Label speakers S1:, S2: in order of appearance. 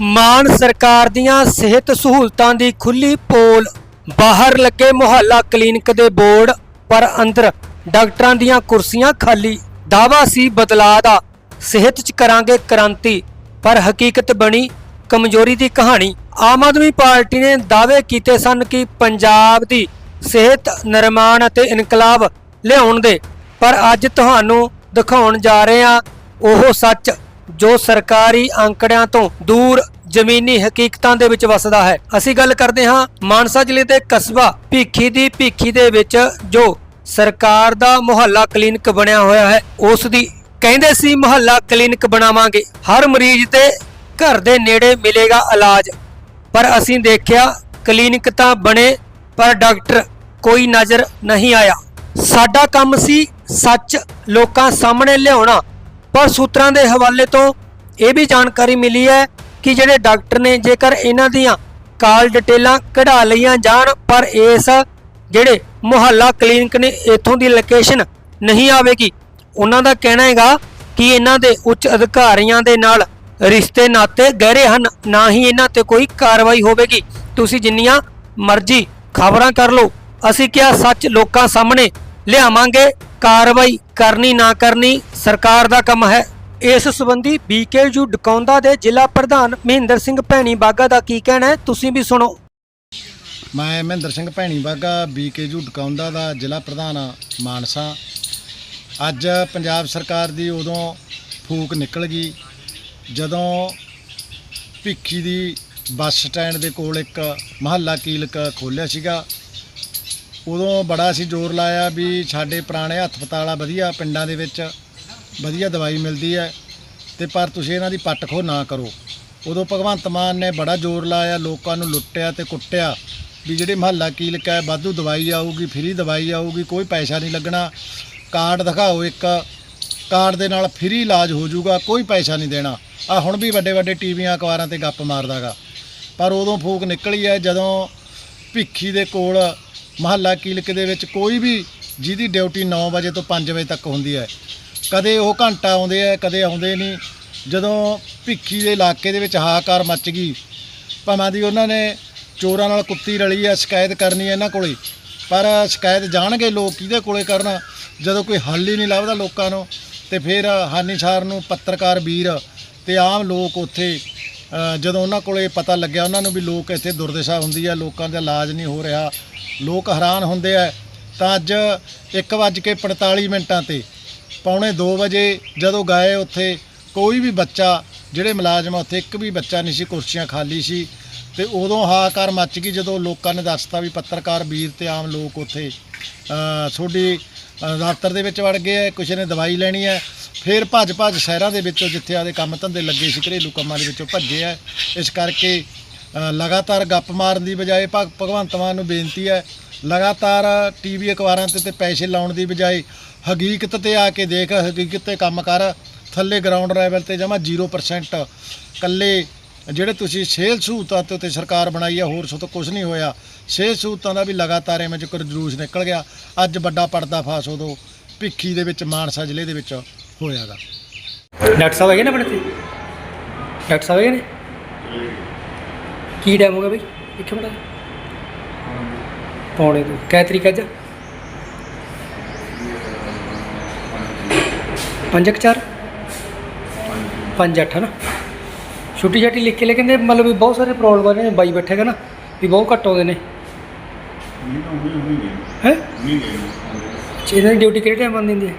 S1: ਮਾਨ ਸਰਕਾਰ ਦੀਆਂ ਸਿਹਤ ਸਹੂਲਤਾਂ ਦੀ ਖੁੱਲੀ ਪੋਲ, ਬਾਹਰ ਲੱਗੇ ਮੁਹੱਲਾ ਕਲੀਨਿਕ ਦੇ ਬੋਰਡ ਪਰ ਅੰਦਰ ਡਾਕਟਰਾਂ ਦੀਆਂ ਕੁਰਸੀਆਂ ਖਾਲੀ। ਦਾਵਾ ਸੀ ਬਦਲਾਅ ਦਾ, ਸਿਹਤ 'ਚ ਕਰਾਂਗੇ ਕ੍ਰਾਂਤੀ, ਪਰ ਹਕੀਕਤ ਬਣੀ ਕਮਜ਼ੋਰੀ ਦੀ ਕਹਾਣੀ। ਆਮ ਆਦਮੀ ਪਾਰਟੀ ਨੇ ਦਾਅਵੇ ਕੀਤੇ ਸਨ ਕਿ ਪੰਜਾਬ ਦੀ ਸਿਹਤ, ਨਿਰਮਾਣ ਅਤੇ ਇਨਕਲਾਬ ਲਿਆਉਣ ਦੇ, ਪਰ ਅੱਜ ਤੁਹਾਨੂੰ ਦਿਖਾਉਣ ਜਾ ਰਹੇ ਹਾਂ ਉਹ ਸੱਚ। ਜੋ ਸਰਕਾਰੀ ਅੰਕੜਿਆਂ ਤੋਂ ਦੂਰ ਜ਼ਮੀਨੀ ਹਕੀਕਤਾਂ ਦੇ ਵਿੱਚ ਵਸਦਾ ਹੈ। ਅਸੀਂ ਗੱਲ ਕਰਦੇ ਹਾਂ ਮਾਨਸਾ ਜ਼ਿਲ੍ਹੇ ਦੇ ਕਸਬਾ ਭੀਖੀ ਦੀ ਭੀਖੀ ਦੇ ਵਿੱਚ ਜੋ ਸਰਕਾਰ ਦਾ ਮੁਹੱਲਾ ਕਲੀਨਿਕ ਬਣਿਆ ਹੋਇਆ ਹੈ। ਉਸ ਦੀ ਕਹਿੰਦੇ ਸੀ ਮੁਹੱਲਾ ਕਲੀਨਿਕ ਬਣਾਵਾਂਗੇ। ਹਰ ਮਰੀਜ਼ ਦੇ ਘਰ ਦੇ ਨੇੜੇ ਮਿਲੇਗਾ ਇਲਾਜ। ਪਰ ਅਸੀਂ ਦੇਖਿਆ ਕਲੀਨਿਕ ਤਾਂ ਬਣੇ, ਪਰ ਡਾਕਟਰ ਕੋਈ ਨਜ਼ਰ ਨਹੀਂ ਆਇਆ। ਸਾਡਾ ਕੰਮ ਸੀ ਸੱਚ ਲੋਕਾਂ ਸਾਹਮਣੇ ਲਿਆਉਣਾ। ਪਰ ਸੂਤਰਾਂ ਦੇ ਹਵਾਲੇ ਤੋਂ ਇਹ ਵੀ ਜਾਣਕਾਰੀ ਮਿਲੀ ਹੈ ਕਿ ਜਿਹੜੇ ਡਾਕਟਰ ਨੇ ਜੇਕਰ ਇਹਨਾਂ ਦੀਆਂ ਕਾਲ ਡਿਟੇਲਾਂ ਕਢਾ ਲਈਆਂ ਜਾਣ, ਪਰ ਇਸ ਜਿਹੜੇ ਮੁਹੱਲਾ ਕਲੀਨਿਕ ਨੇ, ਇਥੋਂ ਦੀ ਲੋਕੇਸ਼ਨ ਨਹੀਂ ਆਵੇਗੀ। ਉਹਨਾਂ ਦਾ ਕਹਿਣਾ ਹੈਗਾ ਕਿ ਇਹਨਾਂ ਦੇ ਉੱਚ ਅਧਿਕਾਰੀਆਂ ਦੇ ਨਾਲ ਰਿਸ਼ਤੇ ਨਾਤੇ ਗਹਿਰੇ ਹਨ, ਨਾ ਹੀ ਇਹਨਾਂ ਤੇ ਕੋਈ ਕਾਰਵਾਈ ਹੋਵੇਗੀ। ਤੁਸੀਂ ਜਿੰਨੀਆਂ ਮਰਜ਼ੀ ਖਬਰਾਂ ਕਰ ਲਓ। ਅਸੀਂ ਕਿਹਾ, ਸੱਚ ਲੋਕਾਂ ਸਾਹਮਣੇ ਲਿਆਵਾਂਗੇ। ਕਾਰਵਾਈ ਕਰਨੀ ਨਾ ਕਰਨੀ ਸਰਕਾਰ ਦਾ ਕੰਮ ਹੈ। ਇਸ ਸੰਬੰਧੀ ਬੀਕੇਯੂ ਡਕੌਂਦਾ ਦੇ ਜ਼ਿਲ੍ਹਾ ਪ੍ਰਧਾਨ ਮਹਿੰਦਰ ਸਿੰਘ ਭੈਣੀ ਬਾਗਾ ਦਾ ਕੀ ਕਹਿਣਾ ਹੈ, ਤੁਸੀਂ ਵੀ ਸੁਣੋ।
S2: ਮੈਂ ਮਹਿੰਦਰ ਸਿੰਘ ਭੈਣੀ ਬਾਗਾ ਬੀਕੇਯੂ ਡਕੌਂਦਾ ਦਾ ਜ਼ਿਲ੍ਹਾ ਪ੍ਰਧਾਨ ਆ ਮਾਨਸਾ। ਅੱਜ ਪੰਜਾਬ ਸਰਕਾਰ ਦੀ ਉਦੋਂ ਫੂਕ ਨਿਕਲ ਗਈ, ਜਦੋਂ ਭਿੱਖੀ ਦੀ ਬੱਸ ਸਟੈਂਡ ਦੇ ਕੋਲ ਇੱਕ ਮਹੱਲਾ ਕੀਲਕ ਖੋਲਿਆ ਸੀਗਾ। ਉਦੋਂ ਬੜਾ ਅਸੀਂ ਜ਼ੋਰ ਲਾਇਆ ਵੀ ਸਾਡੇ ਪੁਰਾਣੇ ਹਸਪਤਾਲ ਆ, ਵਧੀਆ ਪਿੰਡਾਂ ਦੇ ਵਿੱਚ ਵਧੀਆ ਦਵਾਈ ਮਿਲਦੀ ਹੈ ਤੇ ਪਰ ਤੁਸੀਂ ਇਹਨਾਂ ਦੀ ਪੱਟ ਖੋ ਨਾ ਕਰੋ। ਉਦੋਂ ਭਗਵੰਤ ਮਾਨ ਨੇ ਬੜਾ ਜ਼ੋਰ ਲਾਇਆ, ਲੋਕਾਂ ਨੂੰ ਲੁੱਟਿਆ ਤੇ ਕੁੱਟਿਆ ਵੀ ਜਿਹੜੇ ਮਹੱਲਾ ਕੀਲਕ ਹੈ, ਵਾਧੂ ਦਵਾਈ ਆਊਗੀ, ਫ੍ਰੀ ਦਵਾਈ ਆਊਗੀ, ਕੋਈ ਪੈਸਾ ਨਹੀਂ ਲੱਗਣਾ। ਕਾਰਡ ਦਿਖਾਓ ਇੱਕ, ਕਾਰਡ ਦੇ ਨਾਲ ਫ੍ਰੀ ਇਲਾਜ ਹੋ ਜਾਊਗਾ, ਕੋਈ ਪੈਸਾ ਨਹੀਂ ਦੇਣਾ। ਆ ਹੁਣ ਵੀ ਵੱਡੇ ਵੱਡੇ ਟੀਵੀਆਂ ਅਖਬਾਰਾਂ ਤੇ ਗੱਪ ਮਾਰਦਾਗਾ ਪਰ ਉਦੋਂ ਫੂਕ ਨਿਕਲੀ ਹੈ ਜਦੋਂ ਭਿੱਖੀ ਦੇ ਕੋਲ ਮਹੱਲਾ ਕੀਲਕ ਦੇ ਵਿੱਚ ਕੋਈ ਵੀ ਜਿਹਦੀ ਡਿਊਟੀ 9 ਵਜੇ ਤੋਂ 5 ਵਜੇ ਤੱਕ ਹੁੰਦੀ ਹੈ। ਕਦੇ ਉਹ ਘੰਟਾ ਆਉਂਦੇ ਆ, ਕਦੇ ਆਉਂਦੇ ਨਹੀਂ। ਜਦੋਂ ਭਿੱਖੀ ਦੇ ਇਲਾਕੇ ਦੇ ਵਿੱਚ ਹਾਕਾਰ ਮੱਚ ਗਈ, ਭਾਵੇਂ ਦੀ ਉਹਨਾਂ ਨੇ ਚੋਰਾਂ ਨਾਲ ਕੁੱਤੀ ਰਲੀ ਹੈ ਸ਼ਿਕਾਇਤ ਕਰਨੀ ਹੈ ਇਹਨਾਂ ਕੋਲੇ, ਪਰ ਸ਼ਿਕਾਇਤ ਜਾਣਗੇ ਲੋਕ ਕਿਹਦੇ ਕੋਲੇ ਕਰਨ? ਜਦੋਂ ਕੋਈ ਹੱਲ ਹੀ ਨਹੀਂ ਲੱਭਦਾ ਲੋਕਾਂ ਨੂੰ, ਤੇ ਫਿਰ ਹਾਨੀਸਾਰ ਨੂੰ ਪੱਤਰਕਾਰ ਵੀਰ ਤੇ ਆਮ ਲੋਕ ਉੱਥੇ ਜਦੋਂ ਉਹਨਾਂ ਕੋਲੇ ਪਤਾ ਲੱਗਿਆ, ਉਹਨਾਂ ਨੂੰ ਵੀ ਲੋਕ ਇੱਥੇ ਦੁਰਦਸ਼ਾ ਹੁੰਦੀ ਹੈ ਲੋਕਾਂ ਦਾ ਇਲਾਜ ਨਹੀਂ ਹੋ ਰਿਹਾ। ਲੋਕ ਹੈਰਾਨ ਹੁੰਦੇ ਆ। ਤਾਂ ਅੱਜ 1:45 ਮਿੰਟਾਂ ਤੇ ਪੌਣੇ 2 ਵਜੇ ਜਦੋਂ ਗਏ ਉੱਥੇ, ਕੋਈ ਵੀ ਬੱਚਾ ਜਿਹੜੇ ਮੁਲਾਜ਼ਮ ਆ ਉੱਥੇ, ਇੱਕ ਵੀ ਬੱਚਾ ਨਹੀਂ ਸੀ, ਕੁਰਸੀਆਂ ਖਾਲੀ ਸੀ ਤੇ ਉਦੋਂ ਹਾਕਾਰ ਮੱਚ ਗਈ ਜਦੋਂ ਲੋਕਾਂ ਨੇ ਦੱਸਤਾ ਵੀ ਪੱਤਰਕਾਰ ਵੀਰ ਤੇ ਆਮ ਲੋਕ ਉੱਥੇ ਤੁਹਾਡੀ ਦਫ਼ਤਰ ਦੇ ਵਿੱਚ ਵੜ ਗਏ ਆ, ਕਿਸੇ ਨੇ ਦਵਾਈ ਲੈਣੀ ਹੈ ਫਿਰ ਭੱਜ ਭੱਜ ਸ਼ਹਿਰਾਂ ਦੇ ਵਿੱਚੋਂ ਜਿੱਥੇ ਆਦੇ ਕੰਮ ਧੰਦੇ ਲੱਗੇ ਸੀ, ਘਰੇਲੂ ਕੰਮਾਂ ਦੇ ਵਿੱਚੋਂ ਭੱਜੇ ਆ। ਇਸ ਕਰਕੇ ਲਗਾਤਾਰ ਗੱਪ ਮਾਰਨ ਦੀ ਬਜਾਏ ਭਗ- ਭਗਵੰਤ ਮਾਨ ਨੂੰ ਬੇਨਤੀ ਹੈ, ਲਗਾਤਾਰ ਟੀਵੀ ਅਖਬਾਰਾਂ ਤੇ ਤੇ ਪੈਸੇ ਲਾਉਣ ਦੀ ਬਜਾਏ ਹਕੀਕਤ ਤੇ ਆ ਕੇ ਦੇਖ, ਹਕੀਕਤ ਤੇ ਕੰਮ ਕਰ, ਥੱਲੇ ਗਰਾਊਂਡ ਲੈਵਲ ਤੇ ਜਮਾ 0% ਕੱਲੇ ਜਿਹੜੇ ਤੁਸੀਂ ਸਿਹਤ ਸਹੂਲਤਾਂ ਤੇ ਉੱਤੇ ਸਰਕਾਰ ਬਣਾਈ ਹੈ ਹੋਰ ਸੋ ਤਾਂ ਕੁਝ ਨਹੀਂ ਹੋਇਆ। ਸਿਹਤ ਸਹੂਲਤਾਂ ਦਾ ਵੀ ਲਗਾਤਾਰ ਐਵੇਂ ਜਿਕਰ ਜਲੂਸ ਨਿਕਲ ਗਿਆ। ਅੱਜ ਵੱਡਾ ਪਰਦਾ ਫਾਸ ਉਦੋਂ ਭਿੱਖੀ ਦੇ ਵਿੱਚ, ਮਾਨਸਾ ਜ਼ਿਲ੍ਹੇ ਦੇ ਵਿੱਚ ਹੋਇਆਗਾ।
S1: ਡਾਕਟਰ ਸਾਹਿਬ ਹੈਗੇ ਨੇ ਆਪਣੇ ਤੇ ਡਾਕਟਰ ਸਾਹਿਬ ਹੈਗੇ ਨੇ? ਕੀ ਟਾਈਮ ਹੋ ਗਿਆ ਬਈ? ਇੱਕ ਮਿੰਟ ਪੌਣੇ ਤੋਂ ਕੈ ਤਰੀਕ ਅੱਜ? ਪੰਜ ਕੁ ਚਾਰ? ਪੰਜ ਅੱਠ ਹੈ ਨਾ ਛੁੱਟੀ ਛਾਟੀ ਲਿਖ ਕੇ ਲੈ ਕਹਿੰਦੇ ਮਤਲਬ ਬਹੁਤ ਸਾਰੇ ਪ੍ਰੋਬਲਮ ਨੇ ਬਾਈ ਬੈਠੇਗਾ ਨਾ ਵੀ ਬਹੁਤ ਘੱਟ ਆਉਂਦੇ ਨੇ। ਹੈ? ਇਹਨਾਂ ਦੀ ਡਿਊਟੀ ਕਿਹੜੇ ਟਾਈਮ ਬੰਦ ਦਿੰਦੀ ਹੈ?